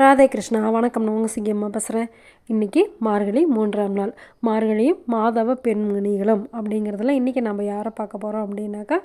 ராதே கிருஷ்ணா வணக்கம். நான் உங்கள் சிங்கம்மா பேசுகிறேன் இன்றைக்கி மார்கழி மூன்றாம் நாள். மார்கழியும் மாதவ பெண்மணிகளும் அப்படிங்கிறதுல இன்றைக்கி நம்ம யாரை பார்க்க போகிறோம் அப்படின்னாக்கா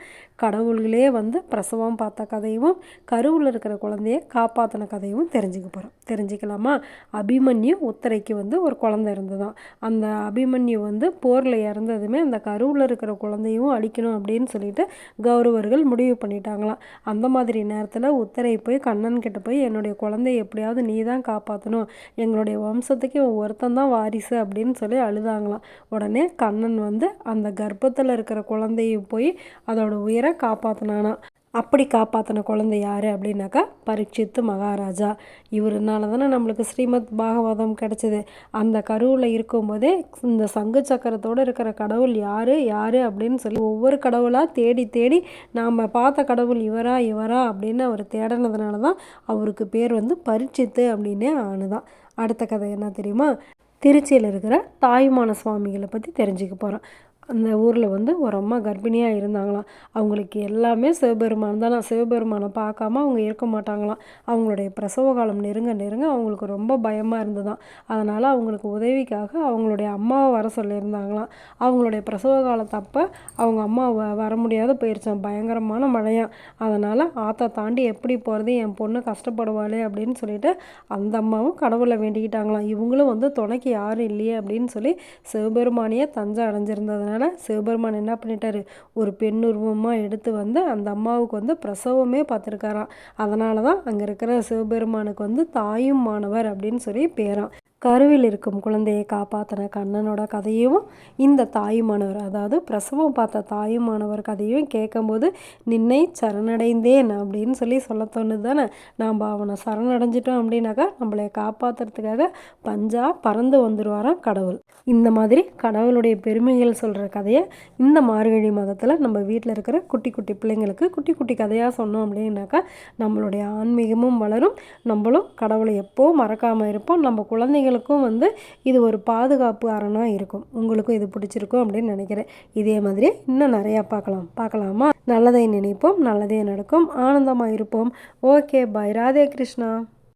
கடவுள்களே வந்து பிரசவம் பார்த்த கதையும் கருவில் இருக்கிற குழந்தைய காப்பாற்றின கதையும் தெரிஞ்சுக்க போகிறோம் தெரிஞ்சுக்கலாமா? அபிமன்யு உத்தரைக்கு வந்து ஒரு குழந்தை இருந்ததான் அந்த அபிமன்யு வந்து போரில் இறந்ததுமே அந்த கருவில் இருக்கிற குழந்தையும் அழிக்கணும் அப்படின்னு சொல்லிட்டு கௌரவர்கள் முடிவு பண்ணிட்டாங்களாம். அந்த மாதிரி நேரத்தில் உத்தரை போய் கண்ணன் கிட்ட போய் என்னுடைய குழந்தைய எப்படியாவது நீ தான் காப்பாற்றணும் எங்களுடைய வம்சத்துக்கு இவன் ஒருத்தன் தான் வாரிசு அப்படின்னு சொல்லி அழுதாங்களாம். உடனே கண்ணன் வந்து அந்த கர்ப்பத்தில் இருக்கிற குழந்தையை போய் அதோட உயிரை காப்பாற்றினானா அப்படி காப்பாற்றின குழந்தை யார் அப்படின்னாக்கா பரீட்சித்து மகாராஜா. இவருனால தானே நம்மளுக்கு ஸ்ரீமத் பாகவதம் கிடச்சிது. அந்த கருவில் இருக்கும்போதே இந்த சங்கு சக்கரத்தோடு இருக்கிற கடவுள் யார் யார் அப்படின்னு சொல்லி ஒவ்வொரு கடவுளாக தேடி தேடி நாம் பார்த்த கடவுள் இவரா இவரா அப்படின்னு அவர் தேடினதுனால தான் அவருக்கு பேர் வந்து பரீட்சித்து அப்படின்னே ஆணுதான் அடுத்த கதை என்ன தெரியுமா? திருச்சியில் இருக்கிற தாயுமான சுவாமிகளை பற்றி தெரிஞ்சுக்க போகிறோம் அந்த ஊரில் வந்து ஒரு அம்மா கர்ப்பிணியாக இருந்தாங்களாம். அவங்களுக்கு எல்லாமே சிவபெருமான் தான். சிவபெருமானை பார்க்காம அவங்க இருக்க மாட்டாங்களாம். அவங்களுடைய பிரசவ காலம் நெருங்க நெருங்க அவங்களுக்கு ரொம்ப பயமாக இருந்ததாம். அதனால் அவங்களுக்கு உதவிக்காக அவங்களுடைய அம்மாவை வர சொல்லியிருந்தாங்களாம். அவங்களுடைய பிரசவ காலத்தப்போ அவங்க அம்மா வ வர முடியாத போயிருச்சான் பயங்கரமான மழையாக அதனால் ஆற்றை தாண்டி எப்படி போகிறது என் பொண்ணு கஷ்டப்படுவாளே அப்படின்னு சொல்லிட்டு அந்த அம்மாவும் கடவுளை வேண்டிக்கிட்டாங்களாம். இவங்களும் வந்து துணைக்கு யாரும் இல்லையே அப்படின்னு சொல்லி சிவபெருமானியே தஞ்சை அடைஞ்சிருந்ததுனால அதனால் சிவபெருமான் என்ன பண்ணிட்டாரு? ஒரு பெண் உருவமாக எடுத்து வந்து அந்த அம்மாவுக்கு வந்து பிரசவமே பார்த்துருக்காராம். அதனால தான் அங்கே இருக்கிற சிவபெருமானுக்கு வந்து தாயும் மாணவர் அப்படின்னு சொல்லி பேரான் கருவில் இருக்கும் குழந்தையை காப்பாற்றின கண்ணனோட கதையும் இந்த தாயுமானவர் அதாவது பிரசவம் பார்த்த தாயுமானவர் கதையும் கேட்கும்போது நின்னை சரணடைந்தேன் அப்படின்னு சொல்லி சொல்ல தோணுது தானே? நாம் அவனை சரணடைஞ்சிட்டோம் அப்படின்னாக்கா நம்மளை காப்பாற்றுறதுக்காக பஞ்சா பறந்து வந்துடுவாராம் கடவுள். இந்த மாதிரி கடவுளுடைய பெருமைகள் சொல்கிற கதையை இந்த மார்கழி மாதத்தில் நம்ம வீட்டில் இருக்கிற குட்டி குட்டி பிள்ளைங்களுக்கு குட்டி குட்டி கதையாக சொன்னோம் அப்படின்னாக்கா நம்மளுடைய ஆன்மீகமும் வளரும். நம்மளும் கடவுளை எப்போ மறக்காமல் இருப்போம். நம்ம குழந்தைகள் குழந்தைங்களுக்கும் வந்து இது ஒரு பாதுகாப்பு அரணாக இருக்கும். உங்களுக்கும் இது பிடிச்சிருக்கும் அப்படின்னு நினைக்கிறேன். இதே மாதிரி இன்னும் நிறையா பார்க்கலாம். பார்க்கலாமா? நல்லதை நினைப்போம் நல்லதே நடக்கும். ஆனந்தமாக இருப்போம். Okay bye Radhe Krishna.